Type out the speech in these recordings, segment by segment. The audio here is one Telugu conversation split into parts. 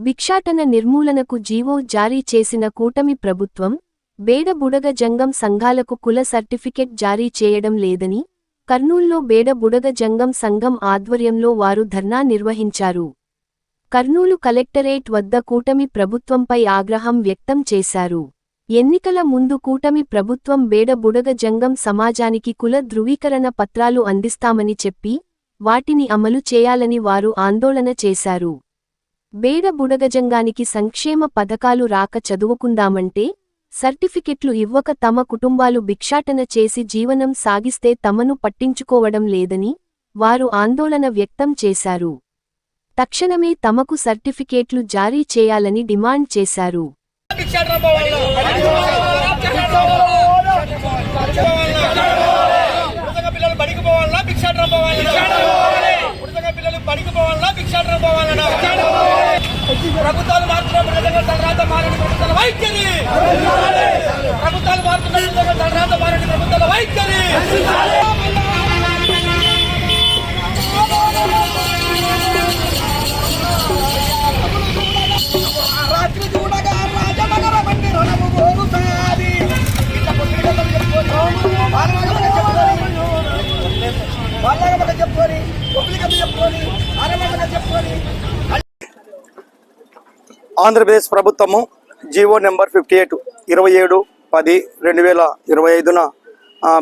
భిక్షాటన నిర్మూలనకు జీవో జారీ చేసిన కూటమి ప్రభుత్వం బేడబుడగ జంగం సంఘాలకు కుల సర్టిఫికెట్ జారీ చేయడం లేదని కర్నూల్లో బేడబుడగ జంగం సంఘం ఆధ్వర్యంలో వారు ధర్నా నిర్వహించారు. కర్నూలు కలెక్టరేట్ వద్ద కూటమి ప్రభుత్వంపై ఆగ్రహం వ్యక్తం చేశారు. ఎన్నికల ముందు కూటమి ప్రభుత్వం బేడబుడగ జంగం సమాజానికి కుల ధృవీకరణ పత్రాలు అందిస్తామని చెప్పి వాటిని అమలు చేయాలని వారు ఆందోళన చేశారు. బేడబుడగజంగానికి సంక్షేమ పథకాలు రాక చదువుకుందామంటే సర్టిఫికెట్లు ఇవ్వక తమ కుటుంబాలు భిక్షాటన చేసి జీవనం సాగిస్తే తమను పట్టించుకోవడం లేదని వారు ఆందోళన వ్యక్తం చేశారు. తక్షణమే తమకు సర్టిఫికేట్లు జారీ చేయాలని డిమాండ్ చేశారు. పిల్లలు బడికి పోవాలన్నా భిక్షాటన పోవాలన్నా పిల్లలు బడికి పోవాలన్నా భిక్షాటన పోవాలన్నా ప్రభుత్వాలు మారుతున్న ప్రజల తర్వాత మారిన ప్రభుత్వాల వైఖరి! ప్రభుత్వాలు మారుతున్న ప్రజల తర్వాత చెప్పుకొని పబ్లిక్ చెప్పుకొని అరమగర చెప్పుకొని ఆంధ్రప్రదేశ్ ప్రభుత్వము జీవో నెంబర్ ఫిఫ్టీ ఎయిట్ ఇరవై ఏడు పది రెండు వేల ఇరవై ఐదున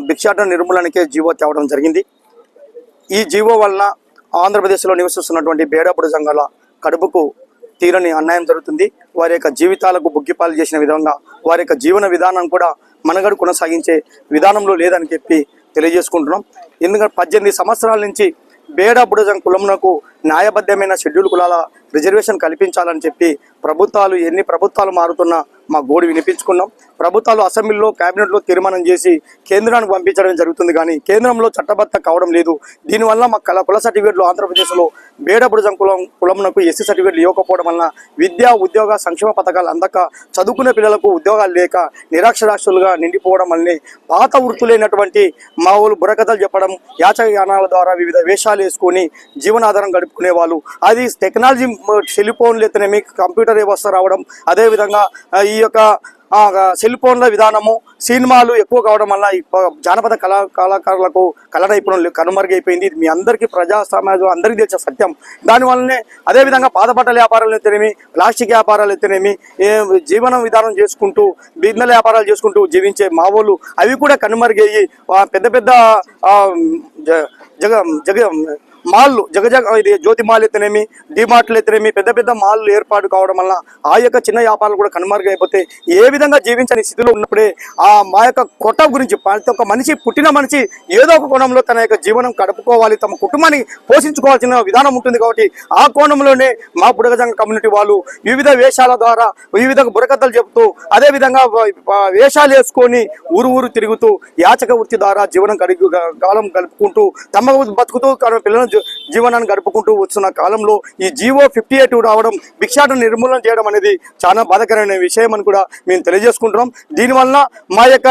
భిక్షాటన నిర్మూలనకే జీవో తేవడం జరిగింది. ఈ జీవో వలన ఆంధ్రప్రదేశ్లో నివసిస్తున్నటువంటి బేడాపుడు సంఘాల కడుపుకు తీరని అన్యాయం జరుగుతుంది. వారి యొక్క జీవితాలకు బుగ్గిపాలు చేసిన విధంగా వారి యొక్క జీవన విధానం కూడా మనగడు కొనసాగించే విధానంలో లేదని చెప్పి తెలియజేసుకుంటున్నాం. ఎందుకంటే పద్దెనిమిది సంవత్సరాల నుంచి బేడ బుడజం కులమునకు న్యాయబద్ధమైన షెడ్యూల్ కులాల రిజర్వేషన్ కల్పించాలని చెప్పి ప్రభుత్వాలు ఎన్ని ప్రభుత్వాలు మారుతున్నా మా గోడు వినిపించుకున్నాం. ప్రభుత్వాలు అసెంబ్లీలో కేబినెట్లో తీర్మానం చేసి కేంద్రానికి పంపించడం జరుగుతుంది కానీ కేంద్రంలో చట్టబద్ధ కావడం లేదు. దీనివల్ల మా కళ కుల సర్టిఫికేట్లు ఆంధ్రప్రదేశ్లో బేడబుడజం కులం కులమునకు ఎస్సీ సర్టిఫికేట్లు ఇవ్వకపోవడం వలన విద్యా ఉద్యోగ సంక్షేమ పథకాలు అందక చదువుకునే పిల్లలకు ఉద్యోగాలు లేక నిరాక్షరాస్తులుగా నిండిపోవడం వల్లనే పాత వృత్తులైనటువంటి మా బుర్రకథలు చెప్పడం యాచయానాల ద్వారా వివిధ వేషాలు వేసుకొని జీవనాధారం గడుపుకునే వాళ్ళు అది టెక్నాలజీ టెలిఫోన్లు ఎత్తనేమి కంప్యూటర్ వ్యవస్థ రావడం అదేవిధంగా ఈ యొక్క సెల్ ఫోన్ల విధానము సినిమాలు ఎక్కువ కావడం వల్ల జానపద కళా కళాకారులకు కళ నైపుణ్యం కనుమరుగైపోయింది. ఇది మీ అందరికీ ప్రజా సమాజం అందరికీ తెలిసే సత్యం. దానివల్లనే అదేవిధంగా పాదపట్టల వ్యాపారాలు అయితేనేమి ప్లాస్టిక్ వ్యాపారాలు అయితేనేమి ఏ జీవన విధానం చేసుకుంటూ బిజినెస్ వ్యాపారాలు చేసుకుంటూ జీవించే మావోలు అవి కూడా కనుమరుగయ్యి పెద్ద పెద్ద జగ జగ మాల్లు జగజగ ఇది జ్యోతి మాల్ అయితేనేమి డిమార్ట్లు అయితేనేమి పెద్ద పెద్ద మాల్లు ఏర్పాటు కావడం వల్ల ఆ యొక్క చిన్న వ్యాపారాలు కూడా కనుమరుగైపోతే ఏ విధంగా జీవించని స్థితిలో ఉన్నప్పుడే ఆ మా యొక్క కొట్ట గురించి ప్రతి ఒక్క మనిషి పుట్టిన మనిషి ఏదో ఒక కోణంలో తన యొక్క జీవనం గడుపుకోవాలి తమ కుటుంబాన్ని పోషించుకోవాల్సిన విధానం ఉంటుంది కాబట్టి ఆ కోణంలోనే మా బుడగజంగ కమ్యూనిటీ వాళ్ళు వివిధ వేషాల ద్వారా వివిధ బురకథలు చెబుతూ అదే విధంగా వేషాలు వేసుకొని ఊరు ఊరు తిరుగుతూ యాచక వృత్తి ద్వారా జీవనం కలిగి కాలం గడుపుకుంటూ తమ బతుకుతూ తమ పిల్లల జీవనాన్ని గడుపుకుంటూ వస్తున్న కాలంలో ఈ జీవో ఫిఫ్టీ ఎయిట్ రావడం భిక్షాటన నిర్మూలన చేయడం అనేది చాలా బాధాకరమైన విషయం అని కూడా మేము తెలియజేసుకుంటున్నాం. దీనివల్ల మా యొక్క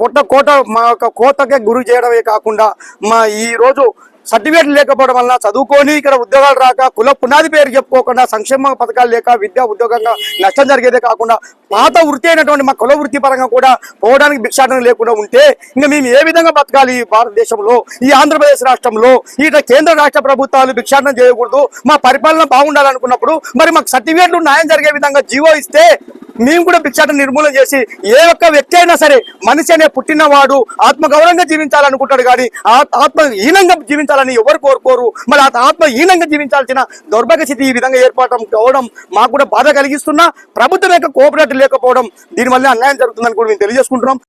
పొట్ట కోట మా యొక్క కోతకే గురి చేయడమే కాకుండా మా ఈరోజు సర్టిఫికేట్ లేకపోవడం వల్ల చదువుకొని ఇక్కడ ఉద్యోగాలు రాక కుల పునాది పేరు చెప్పుకోకుండా సంక్షేమ పథకాలు లేక విద్యా ఉద్యోగంగా నష్టం జరిగేదే కాకుండా పాత వృత్తి అయినటువంటి మా కుల వృత్తి పరంగా కూడా పోవడానికి భిక్షాటన లేకుండా ఉంటే ఇంకా మేము ఏ విధంగా బతకాలి భారతదేశంలో ఈ ఆంధ్రప్రదేశ్ రాష్ట్రంలో? ఇట కేంద్ర రాష్ట్ర ప్రభుత్వాలు భిక్షాటన చేయకూడదు. మా పరిపాలన బాగుండాలనుకున్నప్పుడు మరి మాకు సర్టిఫికేట్లు న్యాయం జరిగే విధంగా జీవో ఇస్తే మేము కూడా భిక్షాటన నిర్మూలన చేసి ఏ ఒక్క వ్యక్తి అయినా సరే మనిషి అనే పుట్టినవాడు ఆత్మగౌరవంగా జీవించాలనుకుంటాడు కానీ ఆ- ఆత్మహీనంగా జీవించాలని ఎవరు కోరుకోరు? మరి ఆ ఆత్మహీనంగా జీవించాల్సిన దౌర్భాగ్య స్థితి ఈ విధంగా ఏర్పడటం కావడం మాకు కూడా బాధ కలిగిస్తున్నా. ప్రభుత్వం యొక్క కోఆపరేటివ్ లేకపోవడం దీనివల్ల అన్యాయం జరుగుతుందని కూడా మేము తెలియజేసుకుంటున్నాం.